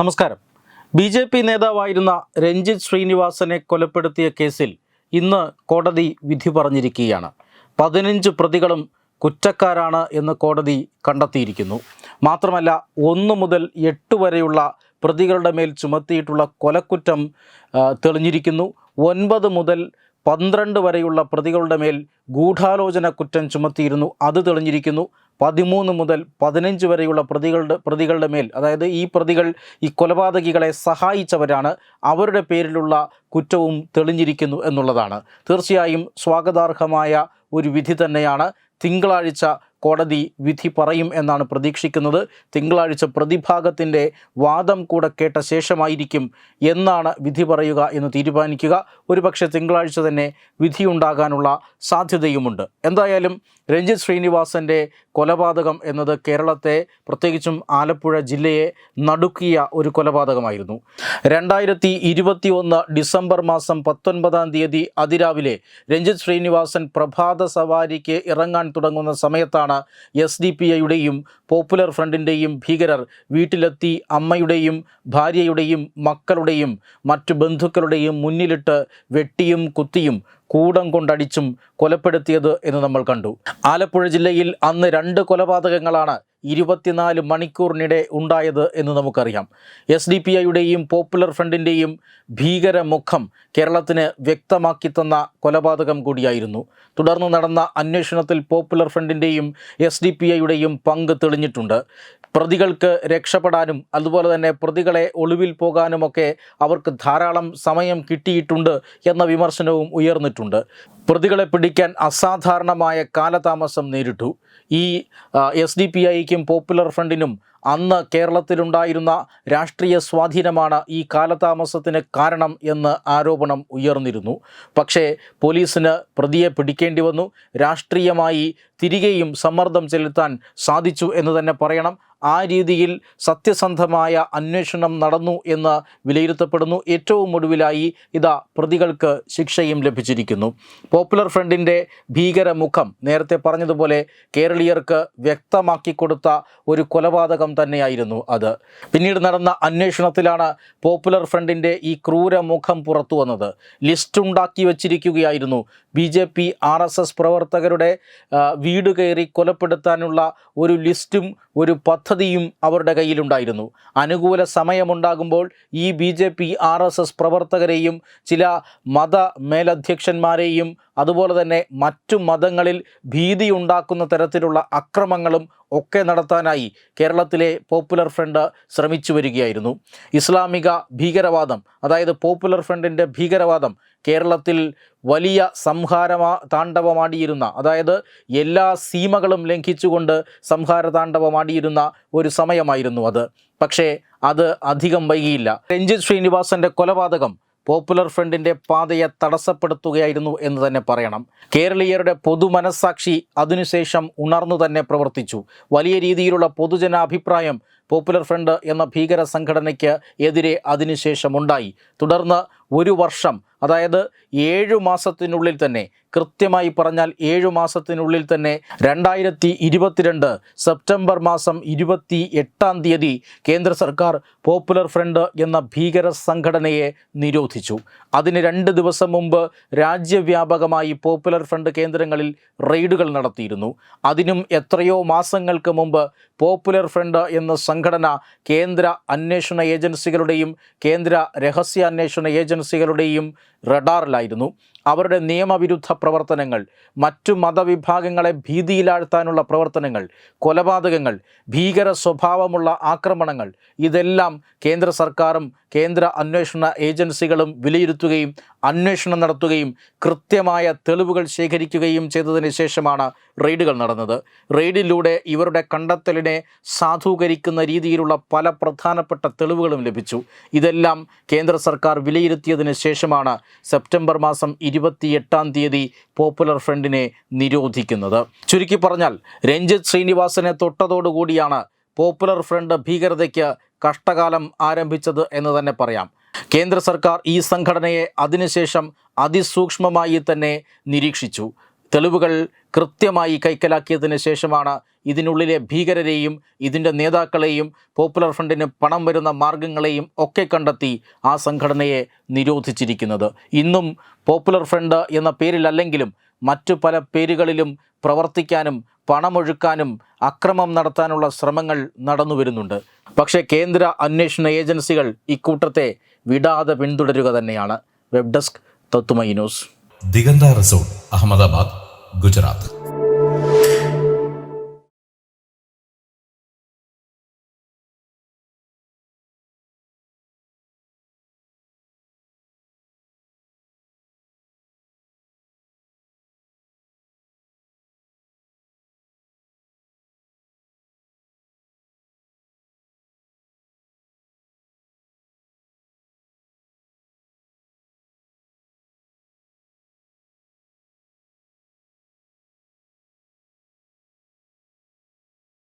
നമസ്കാരം. B J P നേതാവായിരുന്ന രഞ്ജിത് ശ്രീനിവാസനെ കൊലപ്പെടുത്തിയ കേസിൽ ഇന്ന് കോടതി വിധി പറഞ്ഞിരിക്കുകയാണ്. പതിനഞ്ച് പ്രതികളും കുറ്റക്കാരാണ് എന്ന് കോടതി കണ്ടെത്തിയിരിക്കുന്നു. മാത്രമല്ല ഒന്ന് മുതൽ എട്ട് വരെയുള്ള പ്രതികളുടെ മേൽ ചുമത്തിയിട്ടുള്ള കൊലക്കുറ്റം തെളിഞ്ഞിരിക്കുന്നു. ഒൻപത് മുതൽ പന്ത്രണ്ട് വരെയുള്ള പ്രതികളുടെ മേൽ ഗൂഢാലോചന കുറ്റം ചുമത്തിയിരുന്നു. അത് തെളിഞ്ഞിരിക്കുന്നു. പതിമൂന്ന് മുതൽ പതിനഞ്ച് വരെയുള്ള പ്രതികളുടെ പ്രതികളുടെ മേൽ അതായത് ഈ പ്രതികൾ ഈ കൊലപാതകികളെ സഹായിച്ചവരാണ്. അവരുടെ പേരിലുള്ള കുറ്റവും തെളിഞ്ഞിരിക്കുന്നു എന്നുള്ളതാണ്. തീർച്ചയായും സ്വാഗതാർഹമായ ഒരു വിധി തന്നെയാണ്. തിങ്കളാഴ്ച കോടതി വിധി പറയും എന്നാണ് പ്രതീക്ഷിക്കുന്നത്. തിങ്കളാഴ്ച പ്രതിഭാഗത്തിന്റെ വാദം കൂടെ കേട്ട ശേഷമായിരിക്കും എന്നാണ് വിധി പറയുക എന്ന് തീരുമാനിക്കുക. ഒരുപക്ഷെ തിങ്കളാഴ്ച തന്നെ വിധിയുണ്ടാകാനുള്ള സാധ്യതയുമുണ്ട്. എന്തായാലും രഞ്ജിത് ശ്രീനിവാസന്റെ കൊലപാതകം എന്നത് കേരളത്തെ പ്രത്യേകിച്ചും ആലപ്പുഴ ജില്ലയെ നടുക്കിയ ഒരു കൊലപാതകമായിരുന്നു. രണ്ടായിരത്തി ഇരുപത്തി ഒന്ന് ഡിസംബർ മാസം പത്തൊൻപതാം തീയതി അതിരാവിലെ രഞ്ജിത് ശ്രീനിവാസൻ പ്രഭാത സവാരിക്ക് ഇറങ്ങാൻ തുടങ്ങുന്ന സമയത്താണ് എസ് ഡി പി ഐയുടെയും പോപ്പുലർ ഫ്രണ്ടിന്റെയും ഭീകരർ വീട്ടിലെത്തി അമ്മയുടെയും ഭാര്യയുടെയും മക്കളുടെയും മറ്റു ബന്ധുക്കളുടെയും മുന്നിലിട്ട് വെട്ടിയും കുത്തിയും കൂടം കൊണ്ടടിച്ചും കൊലപ്പെടുത്തിയത് എന്ന് നമ്മൾ കണ്ടു. ആലപ്പുഴ ജില്ലയിൽ അന്ന് രണ്ട് കൊലപാതകങ്ങളാണ് ഇരുപത്തിനാല് മണിക്കൂറിനിടെ ഉണ്ടായത് എന്ന് നമുക്കറിയാം. എസ് ഡി പി ഐയുടെയും പോപ്പുലർ ഫ്രണ്ടിന്റെയും ഭീകരമുഖം കേരളത്തിന് വ്യക്തമാക്കി തന്ന കൊലപാതകം കൂടിയായിരുന്നു. തുടർന്ന് നടന്ന അന്വേഷണത്തിൽ പോപ്പുലർ ഫ്രണ്ടിന്റെയും എസ് ഡി പി ഐയുടെയും പങ്ക് തെളിഞ്ഞിട്ടുണ്ട്. പ്രതികൾക്ക് രക്ഷപ്പെടാനും അതുപോലെ തന്നെ പ്രതികളെ ഒളിവിൽ പോകാനുമൊക്കെ അവർക്ക് ധാരാളം സമയം കിട്ടിയിട്ടുണ്ട് എന്ന വിമർശനവും ഉയർന്നിട്ടുണ്ട്. പ്രതികളെ പിടിക്കാൻ അസാധാരണമായ കാലതാമസം നേരിട്ടു. ഈ എസ് ഡി പി ഐക്കും പോപ്പുലർ ഫ്രണ്ടിനും അന്ന് കേരളത്തിലുണ്ടായിരുന്ന രാഷ്ട്രീയ സ്വാധീനമാണ് ഈ കാലതാമസത്തിന് കാരണം എന്ന് ആരോപണം ഉയർന്നിരുന്നു. പക്ഷേ പോലീസിന് പ്രതിയെ പിടിക്കേണ്ടി വന്നു. രാഷ്ട്രീയമായി തിരികെയും സമ്മർദ്ദം ചെലുത്താൻ സാധിച്ചു എന്ന് തന്നെ പറയണം. ആ രീതിയിൽ സത്യസന്ധമായ അന്വേഷണം നടന്നു എന്ന് വിലയിരുത്തപ്പെടുന്നു. ഏറ്റവും ഒടുവിലായി ഇതാ പ്രതികൾക്ക് ശിക്ഷയും ലഭിച്ചിരിക്കുന്നു. പോപ്പുലർ ഫ്രണ്ടിന്റെ ഭീകരമുഖം നേരത്തെ പറഞ്ഞതുപോലെ കേരളീയർക്ക് വ്യക്തമാക്കി കൊടുത്ത ഒരു കൊലപാതകം തന്നെയായിരുന്നു അത്. പിന്നീട് നടന്ന അന്വേഷണത്തിലാണ് പോപ്പുലർ ഫ്രണ്ടിന്റെ ഈ ക്രൂരമുഖം പുറത്തു വന്നത്. ലിസ്റ്റ് ഉണ്ടാക്കി വച്ചിരിക്കുകയായിരുന്നു B J P R S S പ്രവർത്തകരുടെ വീട് കയറി കൊലപ്പെടുത്താനുള്ള ഒരു ലിസ്റ്റും ഒരു പദ്ധതിയും അവരുടെ കയ്യിലുണ്ടായിരുന്നു. അനുകൂല സമയമുണ്ടാകുമ്പോൾ ഈ B J P R S S പ്രവർത്തകരെയും ചില മത മേലധ്യക്ഷന്മാരെയും അതുപോലെ തന്നെ മറ്റു മതങ്ങളിൽ ഭീതി ഉണ്ടാക്കുന്ന തരത്തിലുള്ള അക്രമങ്ങളും ഒക്കെ നടത്താനായി കേരളത്തിലെ പോപ്പുലർ ഫ്രണ്ട് ശ്രമിച്ചു വരികയായിരുന്നു. ഇസ്ലാമിക ഭീകരവാദം അതായത് പോപ്പുലർ ഫ്രണ്ടിന്റെ ഭീകരവാദം കേരളത്തിൽ വലിയ സംഹാരമാ താണ്ഡവമാടിയിരുന്ന അതായത് എല്ലാ സീമകളും ലംഘിച്ചുകൊണ്ട് സംഹാര താണ്ഡവമാടിയിരുന്ന ഒരു സമയമായിരുന്നു അത്. പക്ഷേ അത് അധികം വൈകിയില്ല. രഞ്ജിത് ശ്രീനിവാസന്റെ കൊലപാതകം പോപ്പുലർ ഫ്രണ്ടിന്റെ പാതയെ തടസ്സപ്പെടുത്തുകയായിരുന്നു എന്ന് തന്നെ പറയണം. കേരളീയരുടെ പൊതുമനസാക്ഷി അതിനുശേഷം ഉണർന്നു തന്നെ പ്രവർത്തിച്ചു. വലിയ രീതിയിലുള്ള പൊതുജനാഭിപ്രായം പോപ്പുലർ ഫ്രണ്ട് എന്ന ഭീകര സംഘടനയ്ക്ക് എതിരെ അതിനുശേഷം ഉണ്ടായി തുടർന്ന് ഒരു വർഷം അതായത് ഏഴു മാസത്തിനുള്ളിൽ തന്നെ കൃത്യമായി പറഞ്ഞാൽ ഏഴു മാസത്തിനുള്ളിൽ തന്നെ രണ്ടായിരത്തി ഇരുപത്തിരണ്ട് സെപ്റ്റംബർ മാസം ഇരുപത്തി എട്ടാം തീയതി കേന്ദ്ര സർക്കാർ പോപ്പുലർ ഫ്രണ്ട് എന്ന ഭീകര സംഘടനയെ നിരോധിച്ചു. അതിന് രണ്ട് ദിവസം മുമ്പ് രാജ്യവ്യാപകമായി പോപ്പുലർ ഫ്രണ്ട് കേന്ദ്രങ്ങളിൽ റെയ്ഡുകൾ നടത്തിയിരുന്നു. അതിനും എത്രയോ മാസങ്ങൾക്ക് മുമ്പ് പോപ്പുലർ ഫ്രണ്ട് എന്ന സംഘടന കേന്ദ്ര അന്വേഷണ ഏജൻസികളുടെയും കേന്ദ്ര രഹസ്യാന്വേഷണ ഏജൻസികളുടെയും റഡാറിലായിരുന്നു. അവരുടെ നിയമവിരുദ്ധ പ്രവർത്തനങ്ങൾ മറ്റു മതവിഭാഗങ്ങളെ ഭീതിയിലാഴ്ത്താനുള്ള പ്രവർത്തനങ്ങൾ കൊലപാതകങ്ങൾ ഭീകര സ്വഭാവമുള്ള ആക്രമണങ്ങൾ ഇതെല്ലാം കേന്ദ്ര സർക്കാരും കേന്ദ്ര അന്വേഷണ ഏജൻസികളും വിലയിരുത്തുകയും അന്വേഷണം നടത്തുകയും കൃത്യമായ തെളിവുകൾ ശേഖരിക്കുകയും ചെയ്തതിന് ശേഷമാണ് റെയ്ഡുകൾ നടന്നത്. റെയ്ഡിലൂടെ ഇവരുടെ കണ്ടെത്തലിനെ സാധൂകരിക്കുന്ന രീതിയിലുള്ള പല പ്രധാനപ്പെട്ട തെളിവുകളും ലഭിച്ചു. ഇതെല്ലാം കേന്ദ്ര സർക്കാർ വിലയിരുത്തിയതിന് ശേഷമാണ് സെപ്റ്റംബർ മാസം ഇരുപത്തിയെട്ടാം തീയതി പോപ്പുലർ ഫ്രണ്ടിനെ നിരോധിക്കുന്നത്. ചുരുക്കി പറഞ്ഞാൽ രഞ്ജിത്ത് ശ്രീനിവാസനെ തൊട്ടതോടുകൂടിയാണ് പോപ്പുലർ ഫ്രണ്ട് ഭീകരതയ്ക്ക് കഷ്ടകാലം ആരംഭിച്ചത് എന്ന് തന്നെ പറയാം. കേന്ദ്ര സർക്കാർ ഈ സംഘടനയെ അതിനുശേഷം അതിസൂക്ഷ്മമായി തന്നെ നിരീക്ഷിച്ചു. തെളിവുകൾ കൃത്യമായി കൈക്കലാക്കിയതിന് ശേഷമാണ് ഇതിനുള്ളിലെ ഭീകരരെയും ഇതിന്റെ നേതാക്കളെയും പോപ്പുലർ ഫ്രണ്ടിന് പണം വരുന്ന മാർഗങ്ങളെയും ഒക്കെ കണ്ടെത്തി ആ സംഘടനയെ നിരോധിച്ചിരിക്കുന്നത്. ഇന്നും പോപ്പുലർ ഫ്രണ്ട് എന്ന പേരിലല്ലെങ്കിലും മറ്റു പല പേരുകളിലും പ്രവർത്തിക്കാനും പണമൊഴുക്കാനും അക്രമം നടത്താനുള്ള ശ്രമങ്ങൾ നടന്നു വരുന്നുണ്ട്. പക്ഷേ കേന്ദ്ര അന്വേഷണ ഏജൻസികൾ ഇക്കൂട്ടത്തെ വിടാതെ പിന്തുടരുക തന്നെയാണ്. വെബ് ഡെസ്ക് തത്തുമൈ ന്യൂസ് ദിഗന്ത റിസോർട്ട് അഹമ്മദാബാദ് ഗുജറാത്ത്.